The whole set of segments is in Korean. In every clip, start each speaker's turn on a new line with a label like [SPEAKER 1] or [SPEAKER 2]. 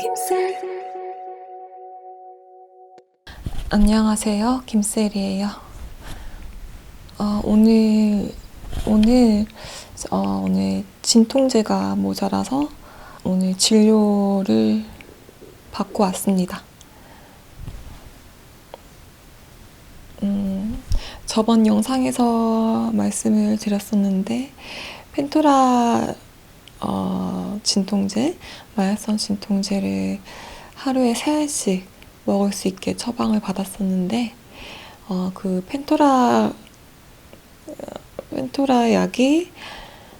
[SPEAKER 1] 김셀 안녕하세요. 김셀이에요. 어, 오늘 오늘 어, 오늘 진통제가 모자라서 오늘 진료를 받고 왔습니다. 음, 저번 영상에서 말씀을 드렸었는데 펜토라 어, 진통제, 마약성 진통제를 하루에 세 알씩 먹을 수 있게 처방을 받았었는데 어, 그 펜토라 어, 펜토라 약이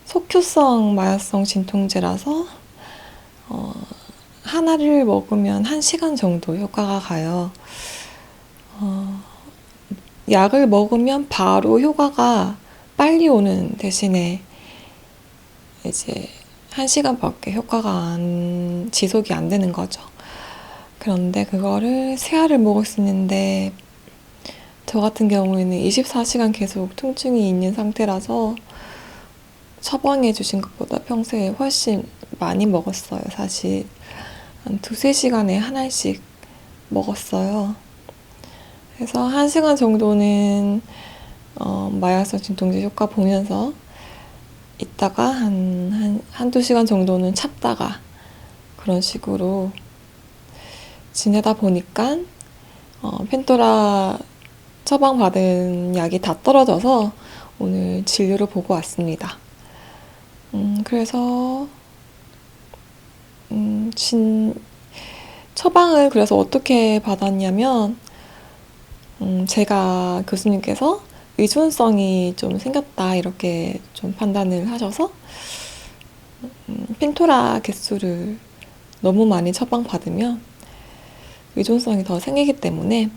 [SPEAKER 1] 속효성 마약성 진통제라서 어, 하나를 먹으면 한 시간 정도 효과가 가요. 어, 약을 먹으면 바로 효과가 빨리 오는 대신에 이제 한 시간밖에 효과가 안, 지속이 안 되는 거죠. 그런데 그거를 세 알을 먹을 수 있는데 저 같은 경우에는 24시간 계속 통증이 있는 상태라서 처방해 주신 것보다 평소에 훨씬 많이 먹었어요, 사실. 한 두세 시간에 한 알씩 먹었어요. 그래서 한 시간 정도는 어, 마약성 진통제 효과 보면서 있다가 한, 한, 한두 시간 정도는 참다가 그런 식으로 지내다 보니까 어, 펜토라 처방받은 약이 다 떨어져서 오늘 진료를 보고 왔습니다. 음, 그래서 음, 진, 처방을 그래서 어떻게 받았냐면 음, 제가 교수님께서 의존성이 좀 생겼다 이렇게 좀 판단을 하셔서 음, 펜토라 개수를 너무 많이 처방받으면 의존성이 더 생기기 때문에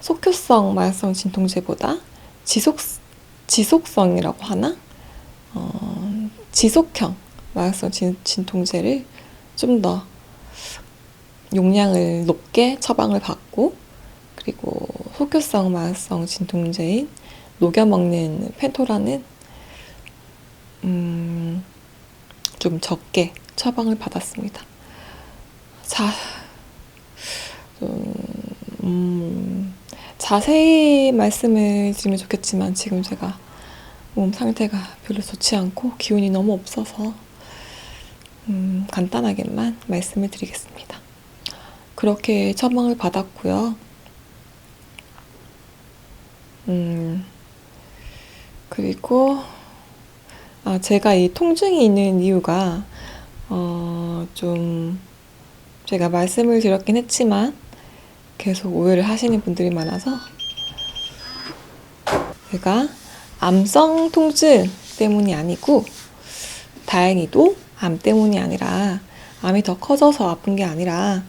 [SPEAKER 1] 속효성 마약성 진통제보다 지속 지속성이라고 하나? 어, 지속형 마약성 진, 진통제를 좀 더 용량을 높게 처방을 받고 그리고 속효성 마약성 진통제인 녹여 먹는 펜토라는 음, 좀 적게 처방을 받았습니다. 자, 좀, 음, 자세히 말씀을 드리면 좋겠지만 지금 제가 몸 상태가 별로 좋지 않고 기운이 너무 없어서 음, 간단하게만 말씀을 드리겠습니다. 그렇게 처방을 받았고요. 음, 그리고 아, 제가 이 통증이 있는 이유가 어, 좀 제가 말씀을 드렸긴 했지만 계속 오해를 하시는 분들이 많아서 제가 암성 통증 때문이 아니고 다행히도 암 때문이 아니라 암이 더 커져서 아픈 게 아니라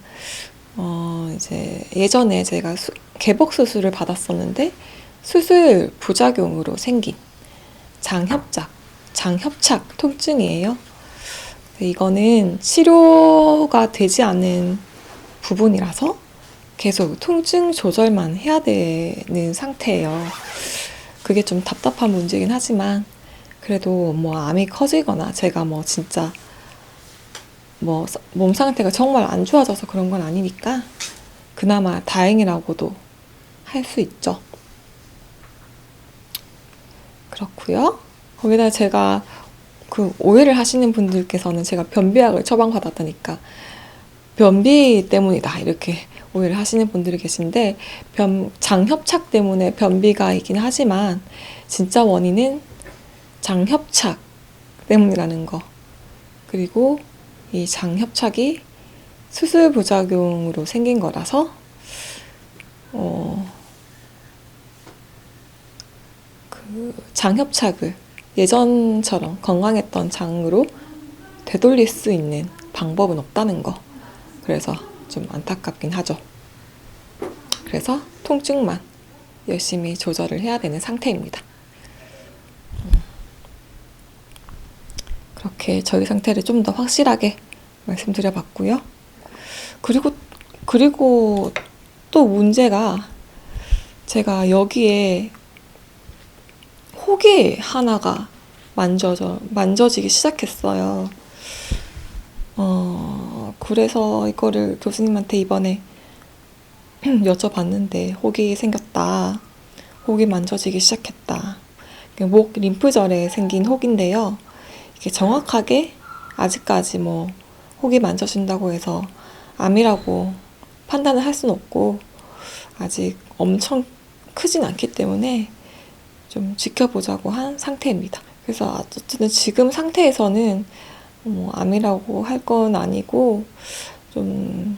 [SPEAKER 1] 어 이제 예전에 제가 수, 개복 수술을 받았었는데 수술 부작용으로 생긴 장협작, 장협착 통증이에요. 이거는 치료가 되지 않는 부분이라서 계속 통증 조절만 해야 되는 상태예요. 그게 좀 답답한 문제긴 하지만 그래도 뭐 암이 커지거나 제가 뭐 진짜 뭐 몸 상태가 정말 안 좋아져서 그런 건 아니니까 그나마 다행이라고도 할 수 있죠. 그렇고요. 거기다 제가 그 오해를 하시는 분들께서는 제가 변비약을 처방받았다니까. 변비 때문이다. 이렇게 오해를 하시는 분들이 계신데 변 장협착 때문에 변비가 있긴 하지만 진짜 원인은 장협착 때문이라는 거. 그리고 이 장협착이 수술 부작용으로 생긴 거라서 어, 그 장협착을 예전처럼 건강했던 장으로 되돌릴 수 있는 방법은 없다는 거. 그래서 좀 안타깝긴 하죠. 그래서 통증만 열심히 조절을 해야 되는 상태입니다. 그렇게 저희 상태를 좀 더 확실하게 말씀드려 봤고요. 그리고, 그리고 또 문제가 제가 여기에 혹이 하나가 만져져, 만져지기 시작했어요. 어, 그 그래서 이거를 교수님한테 이번에 여쭤봤는데 혹이 생겼다. 혹이 만져지기 시작했다. 목 림프절에 생긴 혹인데요. 이게 정확하게 아직까지 뭐 혹이 만져진다고 해서 암이라고 판단을 할 수는 없고 아직 엄청 크진 않기 때문에 좀 지켜보자고 한 상태입니다. 그래서 어쨌든 지금 상태에서는 뭐 암이라고 할 건 아니고 좀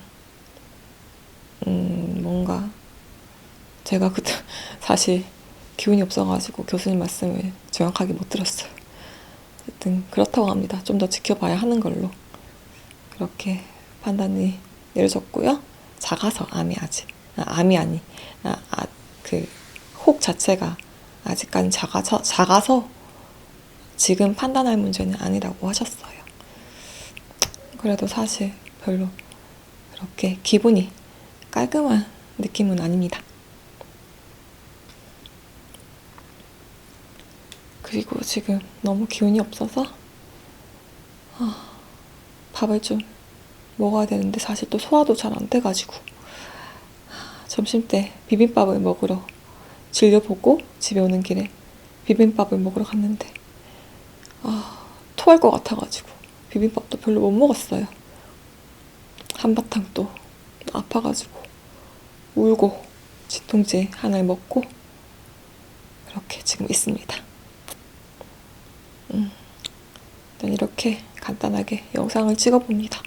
[SPEAKER 1] 음, 뭔가 제가 그때 사실 기운이 없어가지고 교수님 말씀을 정확하게 못 들었어요. 어쨌든 그렇다고 합니다. 좀 더 지켜봐야 하는 걸로 그렇게 판단이 내려졌고요. 작아서 암이 아직 아, 암이 아니 아, 아, 그 혹 자체가 아직까지 작아서 작아서 지금 판단할 문제는 아니라고 하셨어요. 그래도 사실 별로 그렇게 기분이 깔끔한 느낌은 아닙니다. 그리고 지금 너무 기운이 없어서 아, 밥을 좀 먹어야 되는데 사실 또 소화도 잘 안 돼가지고 아, 점심 때 비빔밥을 먹으러 진료보고 집에 오는 길에 비빔밥을 먹으러 갔는데 아 토할 것 같아가지고 비빔밥도 별로 못 먹었어요. 한바탕 또 아파가지고 울고 진통제 하나를 먹고 그렇게 지금 있습니다. 음, 일단 이렇게 간단하게 영상을 찍어봅니다.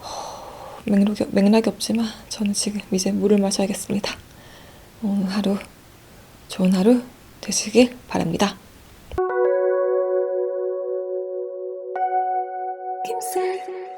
[SPEAKER 1] 호, 맥락이, 맥락이 없지만 저는 지금 이제 물을 마셔야겠습니다. 오늘 하루 좋은 하루 되시길 바랍니다.
[SPEAKER 2] 김살